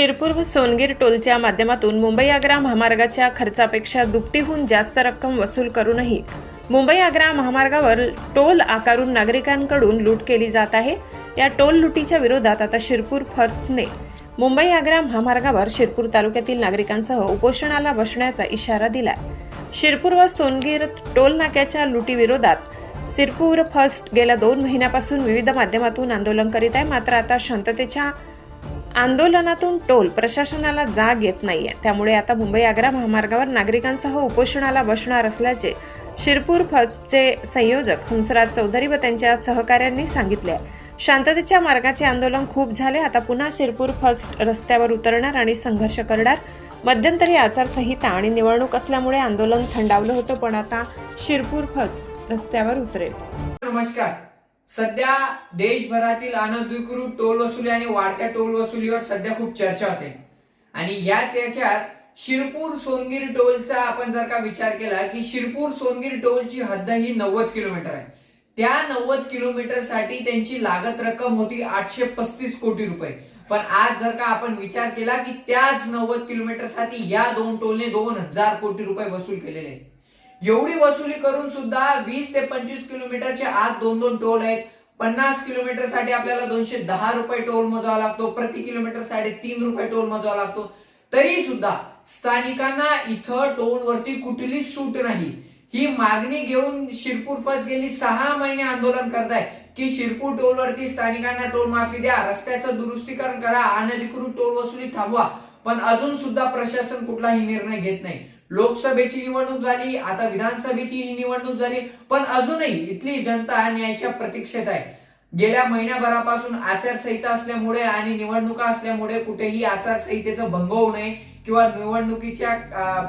शिरपूर व सोनगीर टोलच्या माध्यमातून मुंबई आग्रा महामार्गाच्या खर्चापेक्षा दुपटीहून जास्त रक्कम वसूल करूनही मुंबई आग्रा महामार्गावर टोल आकारून नागरिकांकडून लूट केली जात आहे. या टोल लुटीच्या विरोधात आता शिरपूर फर्स्टने मुंबई आग्रा महामार्गावर शिरपूर तालुक्यातील नागरिकांसह उपोषणाला बसण्याचा इशारा दिला शिरपूर व सोनगीर टोल नाक्याच्या लुटीविरोधात शिरपूर फर्स्ट गेल्या दोन महिन्यापासून विविध माध्यमातून आंदोलन करीत आहे. मात्र आता शांततेच्या आंदोलनातून टोल प्रशासनाला जाग येत नाहीये. त्यामुळे आता मुंबई आग्रा महामार्गावर नागरिकांसह उपोषणाला बसणार असल्याचे शिरपूर फसचे संयोजक हंसराज चौधरी व त्यांच्या सहकाऱ्यांनी सांगितले. आहे शांततेच्या मार्गाचे आंदोलन खूप झाले. आता पुन्हा शिरपूर फर्स्ट रस्त्यावर उतरणार आणि संघर्ष करणार. मध्यंतरी आचारसंहिता आणि निवडणूक असल्यामुळे आंदोलन थंडावलं होतं पण आता शिरपूर फर्स्ट रस्त्यावर उतरेल. नमस्कार. सध्या देशभरातील अनधिकृत टोल वसुली आणि वाढत्या टोल वसुलीवर सध्या खूप चर्चा होते. आणि याच याच्यात शिरपूर सोनगीर टोलचा आपण जर का विचार केला की शिरपूर सोनगीर टोलची हद्द ही नव्वद किलोमीटर आहे. त्या नव्वद किलोमीटरसाठी त्यांची लागत रक्कम होती आठशे पस्तीस कोटी रुपये. पण आज जर का आपण विचार केला की त्याच नव्वद किलोमीटरसाठी या दोन टोलने दोन हजार कोटी रुपये वसूल केलेले आहेत. एवढी वसुली करून सुद्धा वीस ते पंचवीस किलोमीटरचे आत दोन दोन टोल आहेत. पन्नास किलोमीटरसाठी आपल्याला दोनशे दहा रुपये टोल मोजावा लागतो. प्रति किलोमीटरसाठी तीन रुपये टोल मोजावा लागतो. तरी सुद्धा स्थानिकांना इथं टोलवरती कुठली कुठलीच सूट नाही. ही मागणी घेऊन शिरपूर फस गेली सहा महिने आंदोलन करताय. की शिरपूर टोल वरती स्थानिकांना टोल माफी द्या. रस्त्याचं दुरुस्तीकरण करा. अनधिकृत टोल वसुली थांबवा. पण अजून सुद्धा प्रशासन कुठलाही निर्णय घेत नाही. लोकसभेची निवडणूक झाली आता विधानसभेची निवडणूक झाली पण अजूनही इथली जनता न्यायाच्या प्रतीक्षेत आहे. गेल्या महिन्याभरापासून आचारसंहिता असल्यामुळे आणि निवडणुका असल्यामुळे कुठेही आचारसंहितेचा भंग होऊ नये किंवा निवडणुकीच्या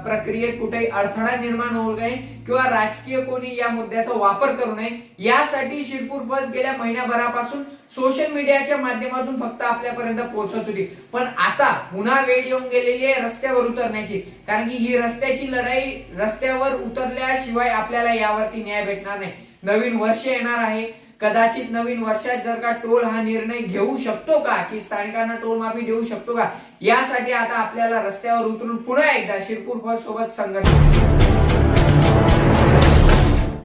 प्रक्रियेत कुठेही अडथळा निर्माण होऊ नये किंवा राजकीय कोणी या मुद्द्याचा वापर करू नये यासाठी शिरपूर फर्स्ट गेल्या महिन्याभरापासून सोशल मीडियाच्या माध्यमातून फक्त आपल्यापर्यंत पोहोचत होती. पण आता पुन्हा वेळ येऊन गेलेली आहे रस्त्यावर उतरण्याची. कारण की ही रस्त्याची लढाई रस्त्यावर उतरल्याशिवाय आपल्याला यावरती न्याय भेटणार नाही. नवीन वर्ष येणार आहे. कदाचित नवीन वर्षात जर का टोल हा निर्णय घेऊ शकतो का की स्थानिकांना टोल माफी देऊ शकतो का यासाठी आता आपल्याला रस्त्यावर उतरून पुन्हा एकदा शिरपूर बस सोबत संघर्ष.